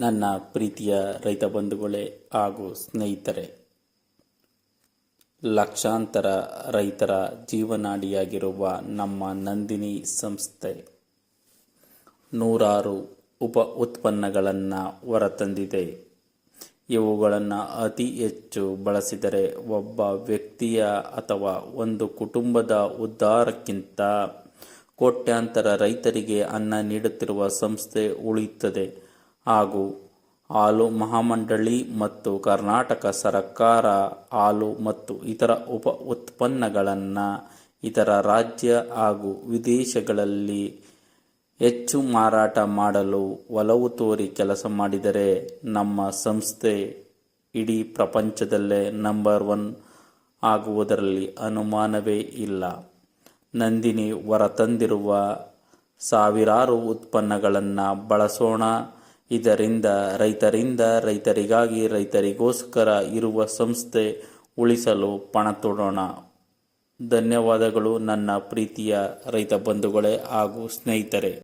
ನನ್ನ ಪ್ರೀತಿಯ ರೈತ ಬಂಧುಗಳೇ ಹಾಗೂ ಸ್ನೇಹಿತರೆ, ಲಕ್ಷಾಂತರ ರೈತರ ಜೀವನಾಡಿಯಾಗಿರುವ ನಮ್ಮ ನಂದಿನಿ ಸಂಸ್ಥೆ ನೂರಾರು ಉಪ ಉತ್ಪನ್ನಗಳನ್ನು ಹೊರತಂದಿದೆ. ಇವುಗಳನ್ನು ಅತಿ ಹೆಚ್ಚು ಬಳಸಿದರೆ ಒಬ್ಬ ವ್ಯಕ್ತಿಯ ಅಥವಾ ಒಂದು ಕುಟುಂಬದ ಉದ್ಧಾರಕ್ಕಿಂತ ಕೋಟ್ಯಾಂತರ ರೈತರಿಗೆ ಅನ್ನ ನೀಡುತ್ತಿರುವ ಸಂಸ್ಥೆ ಉಳಿಯುತ್ತದೆ. ಹಾಗೂ ಹಾಲು ಮಹಾಮಂಡಳಿ ಮತ್ತು ಕರ್ನಾಟಕ ಸರ್ಕಾರ ಹಾಲು ಮತ್ತು ಇತರ ಉಪ ಉತ್ಪನ್ನಗಳನ್ನು ಇತರ ರಾಜ್ಯ ಹಾಗೂ ವಿದೇಶಗಳಲ್ಲಿ ಹೆಚ್ಚು ಮಾರಾಟ ಮಾಡಲು ಒಲವು ತೋರಿ ಕೆಲಸ ಮಾಡಿದರೆ ನಮ್ಮ ಸಂಸ್ಥೆ ಇಡೀ ಪ್ರಪಂಚದಲ್ಲೇ ನಂಬರ್ ಒನ್ ಆಗುವುದರಲ್ಲಿ ಅನುಮಾನವೇ ಇಲ್ಲ. ನಂದಿನಿ ಹೊರತಂದಿರುವ ಸಾವಿರಾರು ಉತ್ಪನ್ನಗಳನ್ನು ಬಳಸೋಣ. ಇದರಿಂದ ರೈತರಿಂದ ರೈತರಿಗಾಗಿ ರೈತರಿಗೋಸ್ಕರ ಇರುವ ಸಂಸ್ಥೆ ಉಳಿಸಲು ಪಣ ತೊಡೋಣ. ಧನ್ಯವಾದಗಳು ನನ್ನ ಪ್ರೀತಿಯ ರೈತ ಬಂಧುಗಳೇ ಹಾಗೂ ಸ್ನೇಹಿತರೆ.